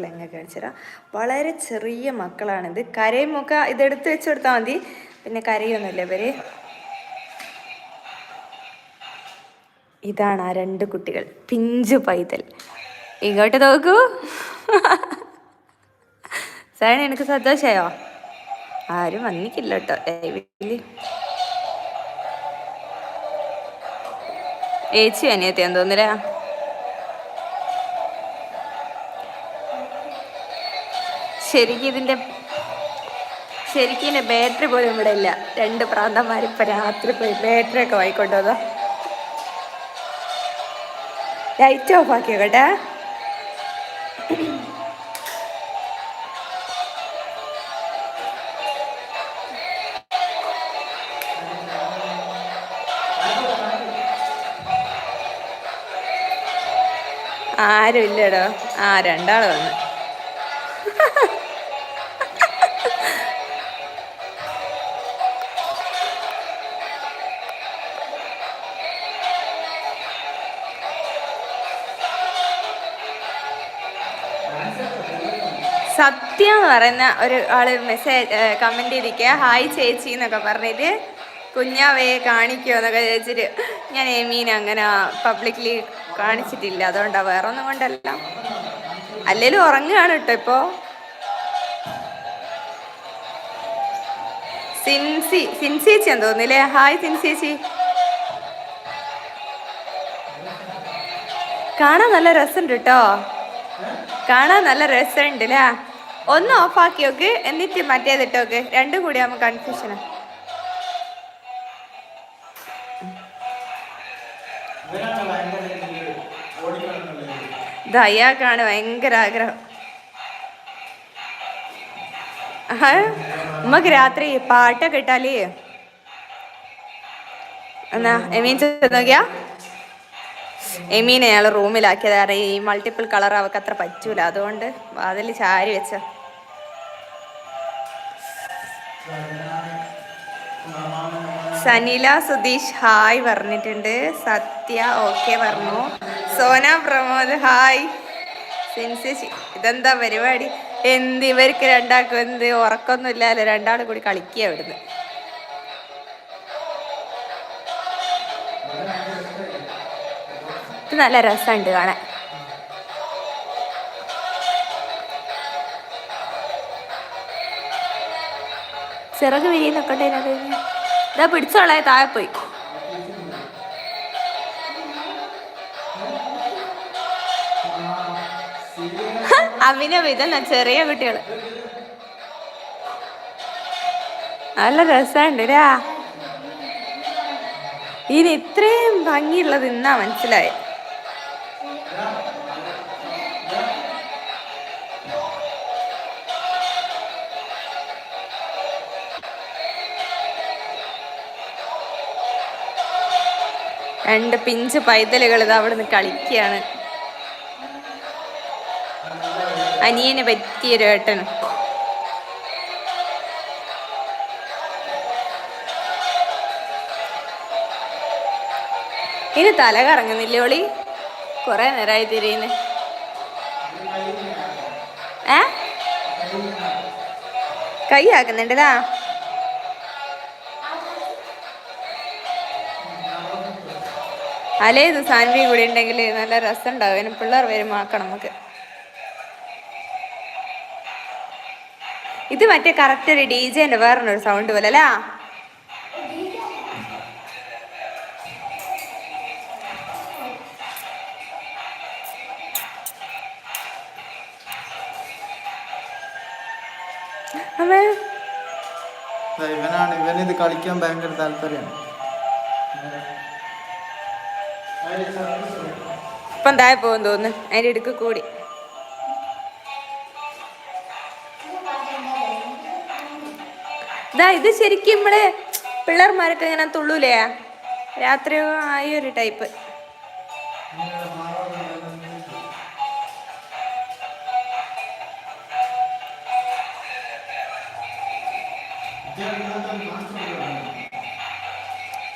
കുട്ടികളെ എങ്ങനെ കാണിച്ചുതരാം വളരെ ചെറിയ മക്കളാണിത് കരയുമൊക്കെ ഇതെടുത്ത് വെച്ച് കൊടുത്താൽ മതി. പിന്നെ കരയൊന്നുമില്ല ഇവർ. ഇതാണ് ആ രണ്ട് കുട്ടികൾ. പിഞ്ചു പൈതൽ. ഇങ്ങോട്ട് നോക്കൂ. സാറിന് എനിക്ക് സന്തോഷമായോ ആരും വന്നിക്കില്ല കേട്ടോ. ഏച്ചി അനിയത്തിയാന്ന് തോന്നില്ല ശരിക്കും ഇതിന്റെ ശരിക്കും ഇതിന്റെ ബാറ്ററി പോലും ഇവിടെ ഇല്ല. രണ്ട് പ്രാന്തന്മാർ ഇപ്പൊ രാത്രി പോയി ബാറ്ററി ഒക്കെ വായിക്കൊണ്ടോ ലൈറ്റ് ഓഫ് ആക്കിയോ കേട്ടാ ആരും ഇല്ലടോ. ആ രണ്ടാൾ വന്ന്. പറയുന്ന ഒരു ആൾ മെസ്സേജ് കമന്റ് ചെയ്തിരിക്കുക ഹായ് ചേച്ചി എന്നൊക്കെ പറഞ്ഞിട്ട് കുഞ്ഞാവയെ കാണിക്കുമോ എന്നൊക്കെ ചോദിച്ചിട്ട് ഞാൻ എമീൻ അങ്ങനെ പബ്ലിക്കലി കാണിച്ചിട്ടില്ല. അതുകൊണ്ടാണ് വേറെ ഒന്നും കൊണ്ടല്ല. അല്ലേലും ഉറങ്ങുകയാണ് കേട്ടോ ഇപ്പോ. സിൻസി സിൻസേച്ചി എന്ന് തോന്നില്ലേ ഹായ് സിൻസേച്ചി. കാണാൻ നല്ല രസമുണ്ട് കേട്ടോ. കാണാൻ നല്ല രസമുണ്ട് അല്ലേ ഒന്ന് ഓഫാക്കി നോക്ക് എന്നിട്ട് മറ്റേതിട്ടോക്ക് രണ്ടും കൂടി ആകുമ്പോൾ കൺഫ്യൂഷൻ ഇത് ഭയങ്കര ആഗ്രഹം. നമുക്ക് രാത്രി പാട്ടൊക്കെ ഇട്ടാലേ എന്നാ മീൻസ് നോക്കിയാ? എമീനെ ഞങ്ങൾ റൂമിലാക്കിയത്. കാരണം ഈ മൾട്ടിപ്പിൾ കളർ അവൾക്ക് അത്ര പറ്റൂല. അതുകൊണ്ട് അതിൽ ചാരി വെച്ച. സനില സുധീഷ് ഹായ് പറഞ്ഞിട്ടുണ്ട്. സത്യ ഓക്കെ പറഞ്ഞു. സോന പ്രമോദ് ഹായ്. സിൻസി ഇതെന്താ പരിപാടി? എന്ത് ഇവർക്ക് രണ്ടാൾക്കും എന്ത് ഉറക്കൊന്നും ഇല്ലല്ലോ രണ്ടാളും കൂടി കളിക്കുക ഇവിടുന്ന്. ഇത് നല്ല രസമുണ്ട് കാണാൻ. ചിറക് വിരിയുന്നൊക്കെ ഉണ്ടായിരുന്നു ഇതാ പിടിച്ചോളെ താഴെ പോയി. അഭിനവ് ഇതെന്ന ചെറിയ കുട്ടികൾ നല്ല രസമുണ്ട് രാ ഇനി ഇത്രയും ഭംഗിയുള്ളത് ഇന്നാ മനസ്സിലായി. രണ്ട് പിഞ്ച് പൈതലുകൾ ഇത് അവിടെ നിന്ന് കളിക്കുകയാണ്. അനിയന് പറ്റിയൊരു ഏട്ടനും ഇനി തല കറങ്ങുന്നില്ലേ ഓളി? കുറെ നേരമായി തിരിയുന്നു. ഏ? കൈ ആക്കുന്നുണ്ടല്ലാ? അലേത് സാൻവി കൂടി ഉണ്ടെങ്കിൽ നല്ല രസം ഉണ്ടാവും അതിന് പിള്ളേർ വരുമാക്കണം നമുക്ക്. ഇത് മറ്റേ കറക്റ്റ് ഒരു ഡി ജെന്റെ വേറൊരു സൗണ്ട് പോലെ അല്ലേ? ഇവനാണ് ഇവനിത് കളിക്കാൻ ഭയങ്കര താല്പര്യമാണ്. ഇപ്പം താഴെ പോകും തോന്നുന്നു? അതിന്റെ ഇടുക്ക് കൂടി. ഇതാ ഇത് ശരിക്കും നമ്മൾ പിള്ളേർമാരൊക്കെ ഇങ്ങനെ തുള്ളൂലേ? രാത്രി ആയ ഒരു ടൈപ്പ്.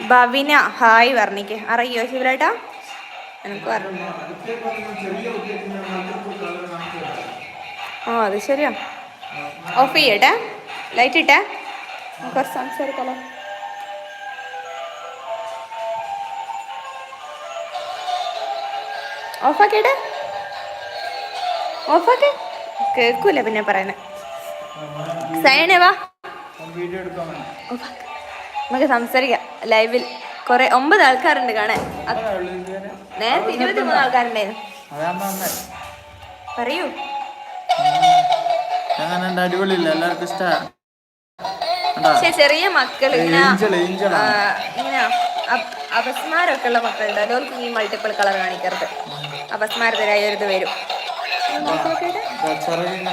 ഭവിന ഹായ് വർണിക്ക്. അറിയോ ശിവരാട്ടാ? എനിക്ക് ഓ അത് ശരിയാ. ഓഫ് ചെയ്യട്ടെ? ലൈറ്റ് ഇട്ടേ? കുറച്ച് സംസാരിക്കാലോ. ഓഫാക്കിയിട്ടെ? ഓഫാക്കെ? കേൾക്കൂല പിന്നെ പറയുന്നത് സൈനേ വാ. ഓഫാക്ക്. നമുക്ക് സംസാരിക്കാം. ലൈവിൽ കുറെ ഒമ്പത് ആൾക്കാരുണ്ട് കാണാൻ. നേരത്തെ ഇരുപത്തി മൂന്ന് ആൾക്കാരുണ്ടായിരുന്നു. പറയൂ. എങ്ങനെയുണ്ട് അടിപൊളിയില്ല? എല്ലാവർക്കും ഇഷ്ടമാണ് പക്ഷെ ചെറിയ മക്കൾ ഇങ്ങനെ. അപസ്മാരമൊക്കെ ഉള്ള മക്കളുണ്ടല്ലോ ഈ മൾട്ടിപ്പിൾ കളർ കാണിക്കരുത്. അപസ്മാരത്തിലായ ഒരു ഇത് വരും ചിറകിങ്ങനെ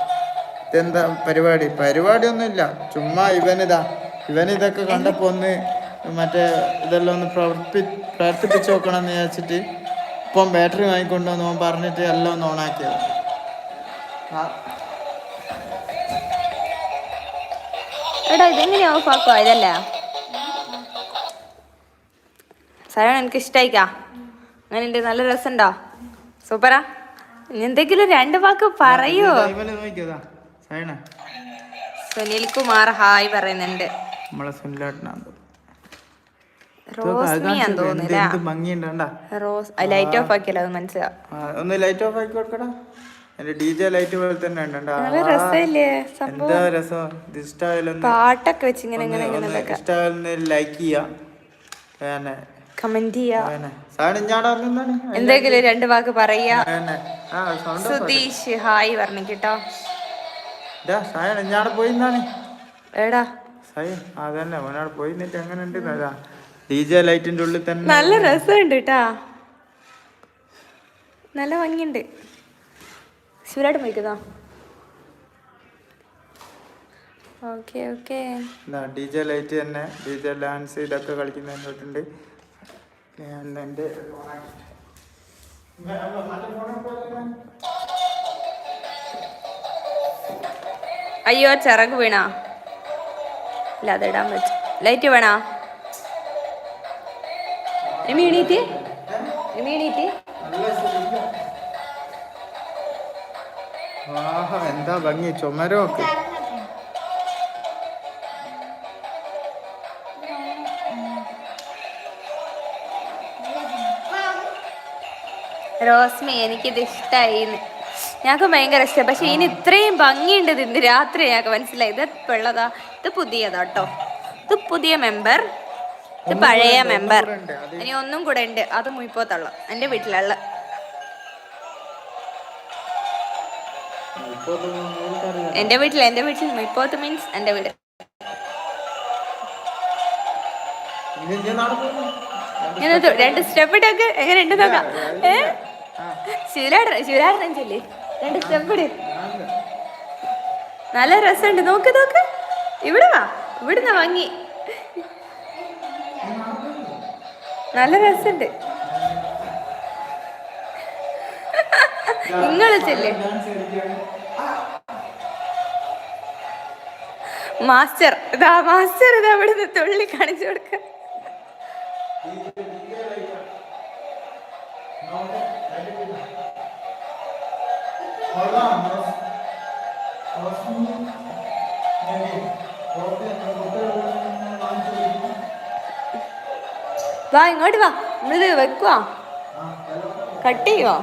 ഇതെന്താ പരിപാടി? പരിപാടിയൊന്നുമില്ല. ചുമ്മാ ഇവനിതാ. ഇവനിതൊക്കെ കണ്ടപ്പോ ഒന്ന് മറ്റേ ഇതെല്ലാം ഒന്ന് പ്രവർത്തി പ്രവർത്തിപ്പിച്ച് നോക്കണം എന്ന് വിചാരിച്ചിട്ട് ഇപ്പം ബാറ്ററി വാങ്ങിക്കൊണ്ടുവന്ന് ഓൻ പറഞ്ഞിട്ട് എല്ലാം ഒന്ന് ഓണാക്കിയത്. എടാ ഓഫ് ഇതല്ല? സരവൺ എനിക്ക് ഇഷ്ടായിക്കാ? അങ്ങനെ ഉണ്ട്. നല്ല രസമുണ്ടോ? സൂപ്പറാ. എന്തെങ്കിലും രണ്ട് വാക്ക് പറയൂ? സൈന സുനിൽ കുമാർ ഹായ് പറയുന്നുണ്ട്. നമ്മളെ സുനിലേട്ടനാണ് ലൈറ്റ് ഓഫ് ആക്കിയല്ലോ അത് മനസ്സിലാവും ഒന്ന് ലൈറ്റ് ഓഫ് ആക്കി കൊടുക്കടാ. എന്റെ ഡി ജെ ലൈറ്റ് പോലെ തന്നെ എന്താ രസം? ഇത് ഇഷ്ടമായാലൊന്ന് പാട്ടൊക്കെ വെച്ച് ഇങ്ങനെ ലൈക്ക് ചെയ്യാം. കമന്റ് ചെയ്യാ. എന്തെങ്കിലും രണ്ട് വാക്ക് പറയാ. സുധീഷ് ഹായ് പറഞ്ഞു കേട്ടോ. ഇഞ്ഞാടെ പോയിന്നാണ് എടാ. അതന്നെ അവനവിടെ പോയി നിന്നിട്ട് എങ്ങനെ ഉണ്ട് ഡി ജെ ലൈറ്റിന്റെ ഉള്ളിൽ തന്നെ. നല്ല രസമുണ്ട് കേട്ടാ നല്ല ഭംഗിയുണ്ട്. ശിവരായിട്ട് പോയിക്കതാ okay okay. D J light തന്നെ. ഡി ജെ ഡാൻസ് ഇതൊക്കെ കളിക്കുന്നതിന്റെ എന്റെ അയ്യോ ചിറക് വീണാ. ഇല്ല അതിടാൻ പറ്റും ലൈറ്റ് വേണോ? എണീറ്റ്. എണീറ്റ്. ആഹാ എന്താ ഭംഗി? ചുമരമൊക്കെ. റോസ്മി എനിക്കിത് ഇഷ്ടമായി ഞങ്ങൾക്ക് ഭയങ്കര ഇഷ്ടം. പക്ഷെ ഇനി ഇത്രയും ഭംഗിയുണ്ട് ഇത് ഇന്ന് രാത്രി ഞങ്ങൾക്ക് മനസ്സിലായി. ഇത് പിള്ളതാ ഉള്ളതാ. ഇത് പുതിയതാ കേട്ടോ ഇത് പുതിയ മെമ്പർ ഇത് പഴയ മെമ്പർ ഇനി ഒന്നും കൂടെ ഉണ്ട്. അത് മുയിപ്പോത്തുള്ള. എന്റെ വീട്ടിലുള്ള. എന്റെ എന്റെ വീട്ടിൽ എന്റെ വീട്ടിൽ മുയിപ്പോത്ത് മീൻസ് എന്റെ വീട്. രണ്ട് സ്റ്റെപ്പ് ഇട്ടൊക്കെ. എങ്ങനെ ഉണ്ട് നോക്കാം. ഏ? ശിവരാടൻ ശിവരാടൻ ചൊല്ലി നല്ല രസമുണ്ട്. നോക്ക് നോക്ക്. ഇവിടെ വാ. ഇവിടുന്ന് വാങ്ങി. നല്ല രസമുണ്ട്. നിങ്ങൾ ചെല്ലേ. മാസ്റ്റർ. ഇതാ മാസ്റ്റർ ഇതാ ഇവിടുന്ന് തുള്ളി കാണിച്ചു കൊടുക്ക. വാ ഇങ്ങോട്ട് വാ. നമ്മളിത് വെക്കുവാ. കട്ട് ചെയ്യുവോ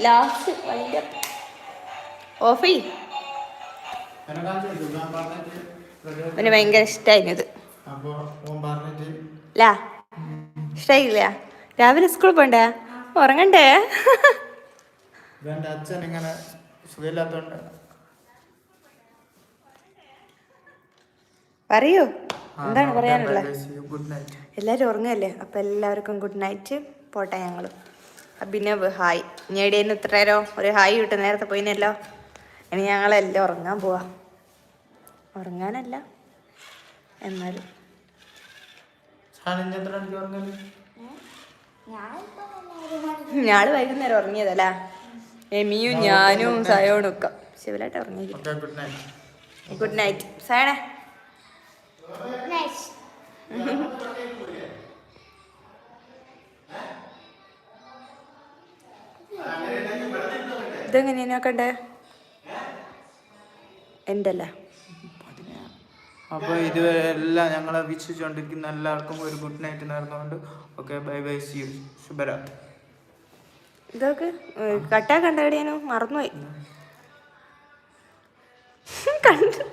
ലാസ്റ്റ് വൈൻഡ് ഓഫ്. അവന് ഭയങ്കര ഇഷ്ടമായിരുന്നു ഇത്. അപ്പൊ ഓൻ പറഞ്ഞിട്ട്. ലാ ഇഷ്ടായില്ല? രാവിലെ സ്കൂളിൽ പോണ്ടേ? ഉറങ്ങണ്ടേ? ഇവന്റെ അച്ഛൻ ഇങ്ങനെ സുഖമില്ലാത്തോണ്ട്. പറയൂ. എന്താണ് പറയാനുള്ളത്? എല്ലാവരും ഉറങ്ങല്ലേ? അപ്പം എല്ലാവർക്കും ഗുഡ് നൈറ്റ് പോട്ടെ ഞങ്ങൾ അഭിനവ് ഹായ് ഇനി എവിടെയെന്ന് ഇത്ര നേരം ഒരു ഹായ് കിട്ടും നേരത്തെ പോയിനല്ലോ. ഇനി ഞങ്ങളെല്ലാം ഉറങ്ങാൻ പോവാ. ഉറങ്ങാനല്ല എന്നാലും. ഞാൾ ഞാൾ വൈകുന്നേരം ഉറങ്ങിയതല്ലേ? എമിയും ഞാനും സയോണും ഒക്കെ. ശിവലായിട്ട് ഉറങ്ങിയില്ല ഗുഡ് നൈറ്റ് സയണ. ഇതെങ്ങനെയാ നോക്കണ്ടേ എന്തല്ല? അല്ലേ അപ്പോൾ ഇതുവരെ എല്ലാം ഞങ്ങളെ വീക്ഷിച്ചുകൊണ്ടിരിക്കുന്ന എല്ലാവർക്കും ഒരു ഗുഡ് നൈറ്റ് നേർന്നുകൊണ്ട് okay bye bye see you ശുഭരാത്രി. ഇതൊക്കെ കട്ടാ കണ്ടെവിടെയാനോ മറന്നുപോയി. കണ്ടു.